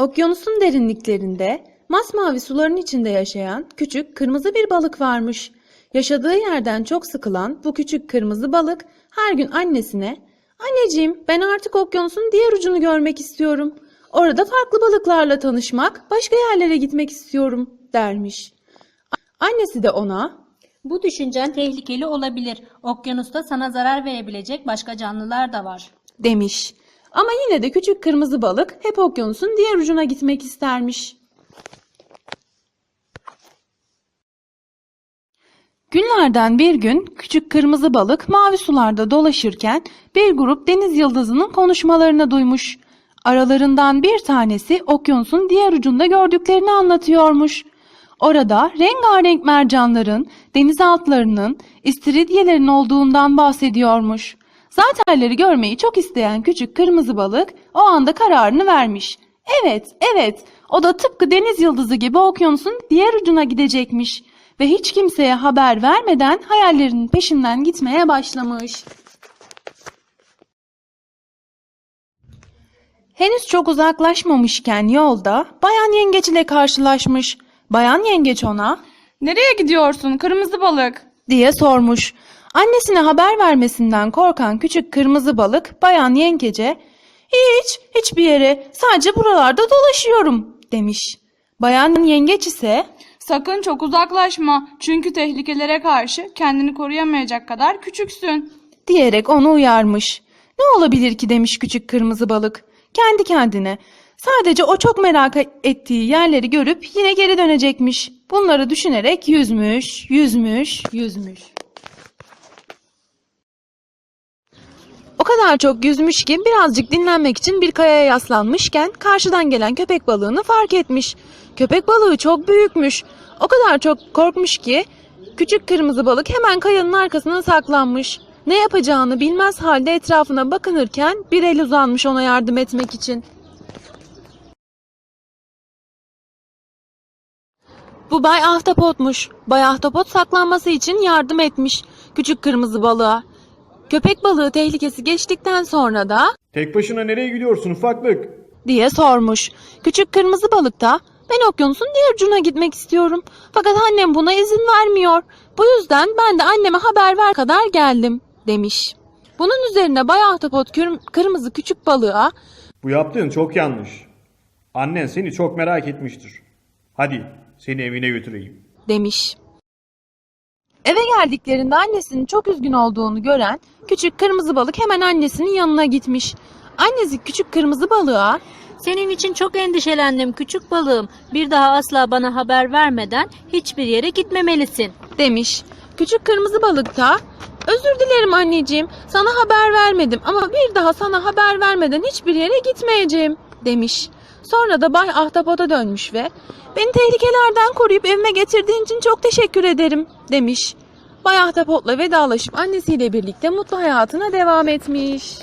Okyanusun derinliklerinde, masmavi suların içinde yaşayan küçük kırmızı bir balık varmış. Yaşadığı yerden çok sıkılan bu küçük kırmızı balık her gün annesine "Anneciğim, ben artık okyanusun diğer ucunu görmek istiyorum. Orada farklı balıklarla tanışmak, başka yerlere gitmek istiyorum." dermiş. Annesi de ona Bu düşüncen tehlikeli olabilir. Okyanusta sana zarar verebilecek başka canlılar da var. demiş. Ama yine de küçük kırmızı balık hep okyanusun diğer ucuna gitmek istermiş. Günlerden bir gün küçük kırmızı balık mavi sularda dolaşırken bir grup deniz yıldızının konuşmalarını duymuş. Aralarından bir tanesi okyanusun diğer ucunda gördüklerini anlatıyormuş. Orada rengarenk mercanların, denizaltılarının, istiridyelerin olduğundan bahsediyormuş. Zatenleri görmeyi çok isteyen küçük kırmızı balık o anda kararını vermiş. Evet, evet, o da tıpkı deniz yıldızı gibi okyanusun diğer ucuna gidecekmiş ve hiç kimseye haber vermeden hayallerinin peşinden gitmeye başlamış. Henüz çok uzaklaşmamışken yolda Bayan Yengeç ile karşılaşmış. Bayan Yengeç ona Nereye gidiyorsun kırmızı balık? diye sormuş. Annesine haber vermesinden korkan küçük kırmızı balık Bayan Yengece hiç hiçbir yere sadece buralarda dolaşıyorum demiş. Bayan Yengeç ise Sakın çok uzaklaşma çünkü tehlikelere karşı kendini koruyamayacak kadar küçüksün. diyerek onu uyarmış. Ne olabilir ki demiş küçük kırmızı balık. Kendi kendine. Sadece o çok merak ettiği yerleri görüp yine geri dönecekmiş. Bunları düşünerek yüzmüş, yüzmüş, yüzmüş. Kadar çok yüzmüş ki birazcık dinlenmek için bir kayaya yaslanmışken karşıdan gelen köpek balığını fark etmiş. Köpek balığı çok büyükmüş. O kadar çok korkmuş ki küçük kırmızı balık hemen kayanın arkasına saklanmış. Ne yapacağını bilmez halde etrafına bakınırken bir el uzanmış ona yardım etmek için. Bu Bay Ahtapot'muş. Bay Ahtapot saklanması için yardım etmiş küçük kırmızı balığa. Köpek balığı tehlikesi geçtikten sonra da Tek başına nereye gidiyorsun ufaklık? diye sormuş. Küçük kırmızı balık da ben okyanusun diğer ucuna gitmek istiyorum. Fakat annem buna izin vermiyor. Bu yüzden ben de anneme haber ver kadar geldim demiş. Bunun üzerine Bay Ahtapot kırmızı küçük balığa Bu yaptığın çok yanlış. Annen seni çok merak etmiştir. Hadi seni evine götüreyim. demiş. Eve geldiklerinde annesinin çok üzgün olduğunu gören küçük kırmızı balık hemen annesinin yanına gitmiş. Annesi küçük kırmızı balığa Senin için çok endişelendim küçük balığım. Bir daha asla bana haber vermeden hiçbir yere gitmemelisin. demiş. Küçük kırmızı balık da özür dilerim anneciğim sana haber vermedim ama bir daha sana haber vermeden hiçbir yere gitmeyeceğim demiş. Sonra da Bay Ahtapot'a dönmüş ve beni tehlikelerden koruyup evime getirdiğin için çok teşekkür ederim demiş. Bay Ahtapot'la vedalaşıp annesiyle birlikte mutlu hayatına devam etmiş.